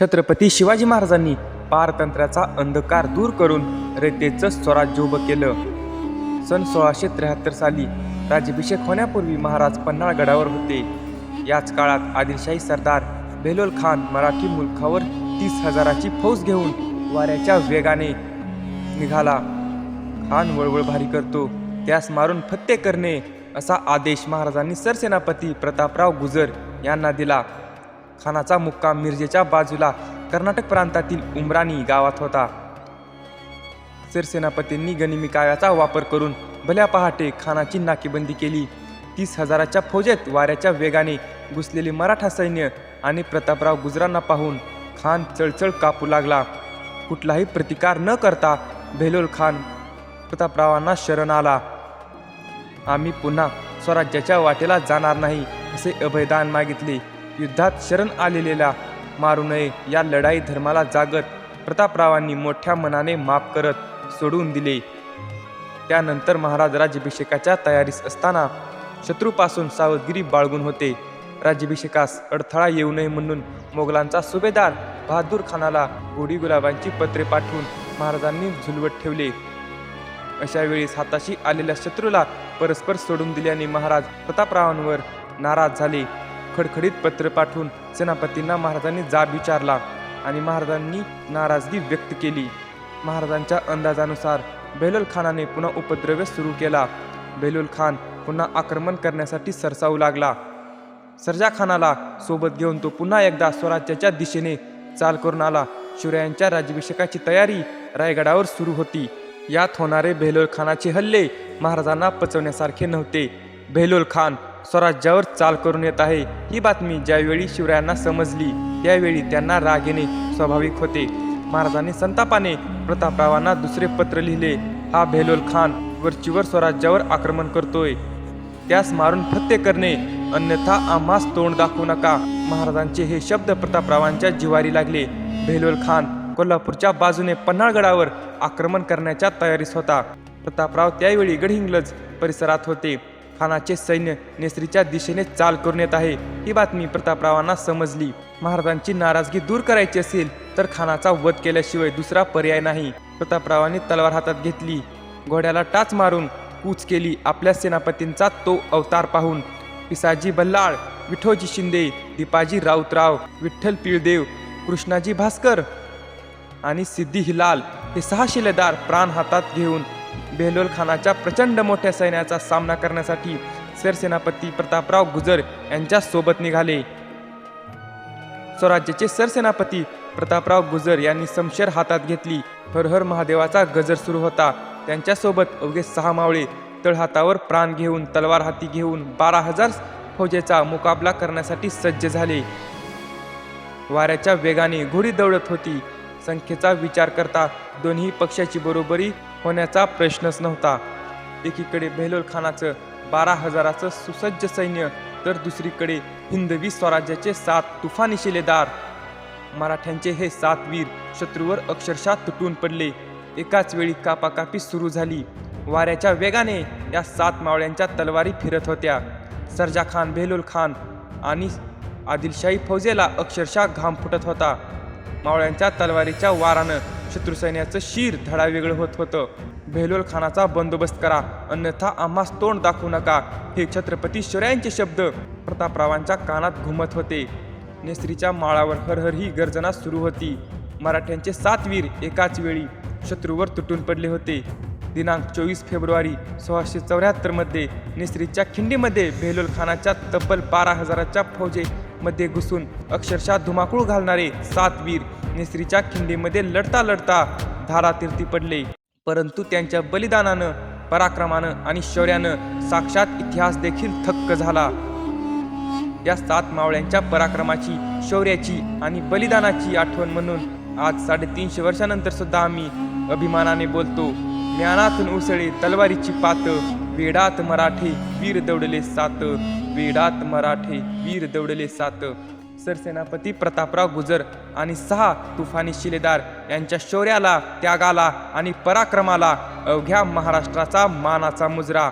छत्रपती शिवाजी महाराजांनी पारतंत्र्याचा अंधकार दूर करून रयतेचं स्वराज्य उभं केलं. सन सोळाशे त्र्याहत्तर साली राज्याभिषेक होण्यापूर्वी महाराज पन्हाळगडावर होते. याच काळात आदिलशाही सरदार बेलोल खान मराठी मुलखावर तीस हजाराची फौज घेऊन वाऱ्याच्या वेगाने निघाला. खान वळवळ भारी करतो त्यास मारून फत्ते करणे असा आदेश महाराजांनी सरसेनापती प्रतापराव गुजर यांना दिला. खानाचा मुक्काम मिरजेच्या बाजूला कर्नाटक प्रांतातील उमराणी गावात होता. सरसेनापतींनी गनिमी काव्याचा वापर करून भल्या पहाटे खानाची नाकेबंदी केली. तीस हजाराच्या फौजेत वाऱ्याच्या वेगाने घुसलेले मराठा सैन्य आणि प्रतापराव गुजरांना पाहून खान चळचळ कापू लागला. कुठलाही प्रतिकार न करता भेलोल खान प्रतापरावांना शरण आला. आम्ही पुन्हा स्वराज्याच्या वाटेला जाणार नाही असे अभयदान मागितले. युद्धात शरण आलेलेला मारू नये. या लढाई धर्माला जागत प्रतापरावांनी मोठ्या मनाने माफ करत सोडून दिले. त्यानंतर महाराज राज्याभिषेकाच्या तयारीस असताना शत्रूपासून सावधगिरी बाळगून होते. राज्याभिषेकास अडथळा येऊ नये म्हणून मोगलांचा सुभेदार बहादूर खानाला गोडी गुलाबांची पत्रे पाठवून महाराजांनी झुलवत ठेवले. अशा वेळेस हाताशी आलेल्या शत्रूला परस्पर सोडून दिल्याने महाराज प्रतापरावांवर नाराज झाले. खडखडीत पत्र पाठवून सेनापतींना महाराजांनी जाब विचारला आणि महाराजांनी नाराजगी व्यक्त केली. महाराजांच्या अंदाजानुसार बेलुल खानाने पुन्हा उपद्रव्य सुरू केला. बेलुल खान पुन्हा आक्रमण करण्यासाठी सरसावू लागला. सरजा खानाला सोबत घेऊन तो पुन्हा एकदा स्वराज्याच्या दिशेने चाल करून आला. शिवरायांच्या राज्याभिषेकाची तयारी रायगडावर सुरू होती. यात होणारे बेलोल खानाचे हल्ले महाराजांना पचवण्यासारखे नव्हते. बेलोल खान स्वराज्यावर चाल करून येत आहे. ही बातमी ज्यावेळी शिवरायांना समजली त्यावेळी त्यांना राग येणे स्वाभाविक होते. महाराजांनी संतापाने प्रतापरावांना दुसरे पत्र लिहिले. हा भेलोल खान वरचीवर स्वराज्यावर आक्रमण करतोय. त्यास मारून फत्ते करणे अन्यथा आम्हास तोंड दाखवू नका. महाराजांचे हे शब्द प्रतापरावांच्या जिवारी लागले. भेलोल खान कोल्हापूरच्या बाजूने पन्हाळगडावर आक्रमण करण्याच्या तयारीस होता. प्रतापराव त्यावेळी गडहिंग्लज परिसरात होते. खानाचे सैन्य नेसरीच्या दिशेने चाल करून येत आहे. ही बातमी प्रतापरावांना समजली. महाराजांची नाराजगी दूर करायची असेल तर खानाचा वध केल्याशिवाय दुसरा पर्याय नाही. प्रतापरावांनी तलवार हातात घेतली. घोड्याला टाच मारून कूच केली आपल्या सेनापतींचा तो अवतार पाहून. पिसाजी बल्लाळ विठोजी शिंदे दीपाजी राऊतराव विठ्ठल पिळदेव कृष्णाजी भास्कर आणि सिद्धी हिलाल हे सहा शिलेदार प्राण हातात घेऊन बेहलोल खानाच्या प्रचंड मोठ्या सैन्याचा सामना करण्यासाठी सरसेनापती प्रतापराव गुजर यांच्या सोबत निघाले. स्वराज्याचे सरसेनापती प्रतापराव गुजर यांनी समशेर हातात घेतली. हरहर महादेवाचा गजर सुरू होता. त्यांच्यासोबत अवघे सहा मावळे तळहातावर प्राण घेऊन तलवार हाती घेऊन बारा हजार फौजेचा मुकाबला करण्यासाठी सज्ज झाले. वाऱ्याच्या वेगाने घोडी दौडत होती. संख्येचा विचार करता दोन्ही पक्षाची बरोबरी होण्याचा प्रश्नच नव्हता. एकीकडे बेहलोल खानाचं बारा हजाराचं सुसज्ज सैन्य तर दुसरीकडे हिंदवी स्वराज्याचे सात तुफानी शिलेदार. मराठ्यांचे हे सात वीर शत्रूवर अक्षरशः तुटून पडले. एकाच वेळी कापाकापी सुरू झाली. वाऱ्याच्या वेगाने या सात मावळ्यांच्या तलवारी फिरत होत्या. सरजा खान बेहलोल खान आणि आदिलशाही फौजेला अक्षरशः घाम फुटत होता. मावळ्यांच्या तलवारीच्या वारानं शत्रुसैन्याचं शीर धडा वेगळं होत होतं. बेलोल खानाचा बंदोबस्त करा अन्यथा आम्हास तोंड दाखवू नका हे छत्रपती शौर्यांचे शब्द प्रतापरावांच्या कानात घुमत होते. नेसरीच्या माळावर हरहर ही गर्जना सुरू होती. मराठ्यांचे सात वीर एकाच वेळी शत्रूवर तुटून पडले होते. दिनांक चोवीस फेब्रुवारी सोळाशे चौऱ्याहत्तरमध्ये नेसरीच्या खिंडीमध्ये बेलोल खानाच्या तब्बल बारा हजाराच्या फौजे मध्ये घुसून अक्षरशः धुमाकूळ घालणारे सात वीर नेसरीच्या खिंडीमध्ये लढता लढता धारातीर्थी पडले परंतु त्यांच्या बलिदानानं पराक्रमानं आणि शौर्यानं साक्षात इतिहास देखील थक्क झाला. या सात मावळ्यांच्या पराक्रमाची शौर्याची आणि बलिदानाची आठवण म्हणून आज साडेतीनशे वर्षानंतर सुद्धा आम्ही अभिमानाने बोलतो. ज्ञानातून उसळे तलवारीची पात वेडात मराठे वीर दौडले सात. वेडात मराठे वीर दौडले सात. सरसेनापती प्रतापराव गुजर आणि सहा तुफानी शिलेदार यांच्या शौर्याला त्यागाला आणि पराक्रमाला अवघ्या महाराष्ट्राचा मानाचा मुजरा.